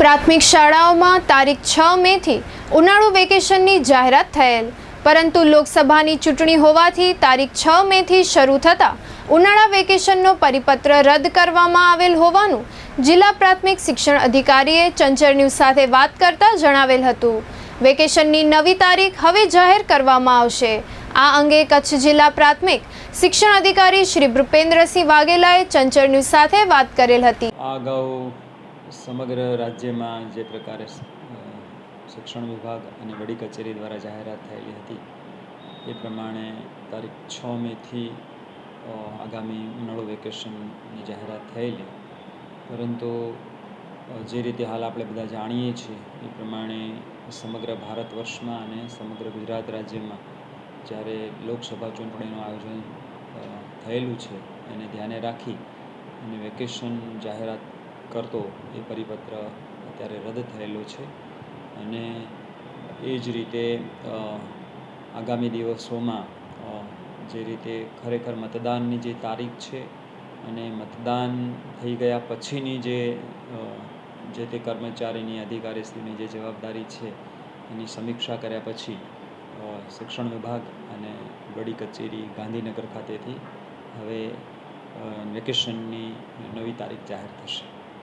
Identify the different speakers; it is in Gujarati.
Speaker 1: પ્રાથમિક શાળાઓમાં તારીખ છ મેથી ઉનાળુ વેકેશનની જાહેરાત થયેલ. પરંતુ લોકસભાની ચૂંટણી હોવાથી તારીખ છ મેથી શરૂ થતાં ઉનાળા વેકેશનનો પરિપત્ર રદ કરવામાં આવેલ હોવાનું જિલ્લા પ્રાથમિક શિક્ષણ અધિકારીએ ચંચળ ન્યૂઝ સાથે વાત કરતાં જણાવેલ હતું. વેકેશનની નવી તારીખ હવે જાહેર કરવામાં આવશે. આ અંગે કચ્છ જિલ્લા પ્રાથમિક શિક્ષણ અધિકારી શ્રી ભૂપેન્દ્રસિંહ વાઘેલાએ ચંચળ ન્યૂઝ સાથે વાત કરેલ હતી.
Speaker 2: અગાઉ સમગ્ર રાજ્યમાં જે પ્રકારે શિક્ષણ વિભાગ અને વડી કચેરી દ્વારા જાહેરાત થયેલી હતી, એ પ્રમાણે તારીખ છ મેથી આગામી ઉનાળુ વેકેશનની જાહેરાત થયેલી. પરંતુ જે રીતે હાલ આપણે બધા જાણીએ છીએ, એ પ્રમાણે સમગ્ર ભારત વર્ષમાં અને સમગ્ર ગુજરાત રાજ્યમાં જ્યારે લોકસભા ચૂંટણીનું આયોજન થયેલું છે, એને ધ્યાને રાખી અને વેકેશન જાહેરાત કરતો એ પરિપત્ર અત્યારે રદ થયેલો છે. અને એ જ રીતે આગામી દિવસોમાં જે રીતે ખરેખર મતદાનની જે તારીખ છે અને મતદાન થઈ ગયા પછીની જે જે તે કર્મચારીની અધિકારીશ્રીની જે જવાબદારી છે એની સમીક્ષા કર્યા પછી શિક્ષણ વિભાગ અને વડી કચેરી ગાંધીનગર ખાતેથી હવે વેકેશનની નવી તારીખ જાહેર થશે.